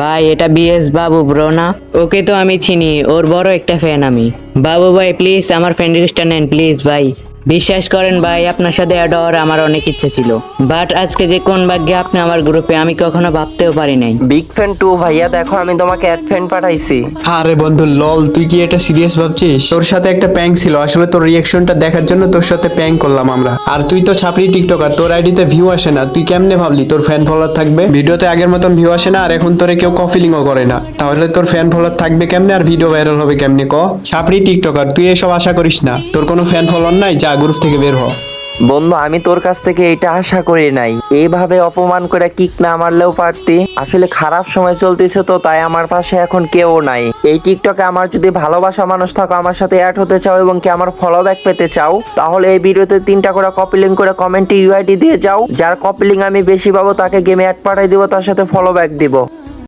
ভাই, এটা বিএস বাবু ব্রো না? ওকে তো আমি চিনি, ওর বড় একটা ফ্যান আমি। বাবু ভাই প্লিজ আমার ফ্রেন্ড লিস্টটা নেন প্লিজ ভাই। বিশ্বাস করেন ভাই আপনার সাথে অ্যাড হওয়ার আমার অনেক ইচ্ছে ছিল। বাট আজকে যে কোন ভাগ্যে আপনি আমার গ্রুপে আমি কখনো ভাবতেও পারি নাই। বিগ ফ্যান টু ভাইয়া দেখো আমি তোমাকে অ্যাড ফ্যান পাঠাইছি। আরে বন্ধু লল তুই কি এটা সিরিয়াস ভাবছিস? তোর সাথে একটা প্যাং ছিল আসলে তোর রিয়াকশনটা দেখার জন্য তোর সাথে প্যাং করলাম আমরা। আর তুই তো ছাপড়ি টিকটকার তোর আইডিতে ভিউ আসে না। তুই কেমনে ভাবলি তোর ফ্যান ফলোয়ার থাকবে? ভিডিওতে আগের মতন ভিউ আসে না আর এখন তোরে কেউ কফিলিংও করে না। তাহলে তোর ফ্যান ফলোয়ার থাকবে কেমনে আর ভিডিও ভাইরাল হবে কেমনে ক? ছাপড়ি টিকটকার তুই এসব আশা করিস না। তোর কোনো ফ্যান ফলোয়ার নাই যা গ্রুপ থেকে বের হ। বন্ধু, আমি তোর কাছ থেকে এটা আশা করি নাই। এইভাবে অপমান করে কিক না মারলেও পারতি। আসলে খারাপ সময় চলতেছে তো, তাই আমার পাশে এখন কেউ নাই। এই টিকটকে আমার যদি ভালোবাসা মানুষ থাকো, আমার সাথে অ্যাড হতে চাও এবং কি আমার ফলো ব্যাক পেতে চাও, তাহলে এই ভিডিওতে তিনটা করে কপি লিঙ্ক করে কমেন্টে ইউআইডি দিয়ে যাও। যার কপি লিঙ্ক আমি বেশি পাবো, তাকে গেমে অ্যাড পাঠাই দিব, তার সাথে ফলো ব্যাক দিব।